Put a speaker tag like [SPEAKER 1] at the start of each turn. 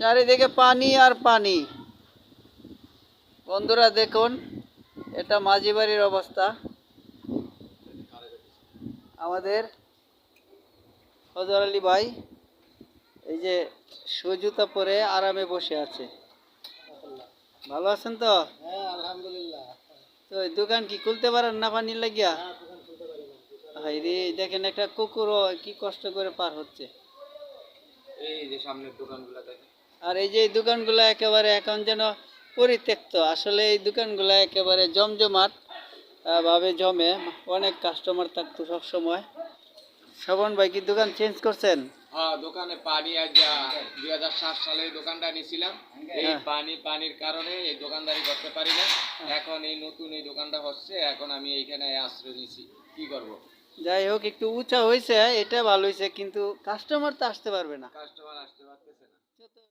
[SPEAKER 1] চারিদিকে পানি আর পানি। বন্ধুরা দেখুন এটা মাঝি বাড়ির অবস্থা। আমাদের হজর আলী ভাই এই যে সুজুতা পরে আরামে বসে আছে। ভালো আছেন তো?
[SPEAKER 2] হ্যাঁ আলহামদুলিল্লাহ।
[SPEAKER 1] তো দোকান কি খুলতে পারেন না পানির লাগিয়া? হাই রে দেখেন একটা কুকুরও কি কষ্ট করে পার হচ্ছে।
[SPEAKER 2] এই যে সামনের দোকানগুলো দেখেন।
[SPEAKER 1] আর এই যে এই দোকানগুলো একেবারে এখন যেন পরিত্যক্ত আসলে এই দোকানগুলো একেবারে জমজমাট ভাবে জমে অনেক কাস্টমার থাকতো সব সময় শ্রবণ ভাই কি দোকান চেঞ্জ করছেন?
[SPEAKER 2] হ্যাঁ দোকানে পানি আজ দুই হাজার সাত সালে দোকানটা নিয়েছিলাম এই
[SPEAKER 1] হ্যাঁ।
[SPEAKER 2] পানি পানির কারণে এই দোকানদারি করতে পারি না। এখন এই নতুন এই দোকানটা হচ্ছে এখন আমি এইখানে আশ্রয় কি করব?
[SPEAKER 1] যাই হোক একটু উঁচা হয়েছে এটা ভালো হয়েছে কিন্তু কাস্টমার তো আসতে পারবে না।
[SPEAKER 2] কাস্টমার আসতে পারতে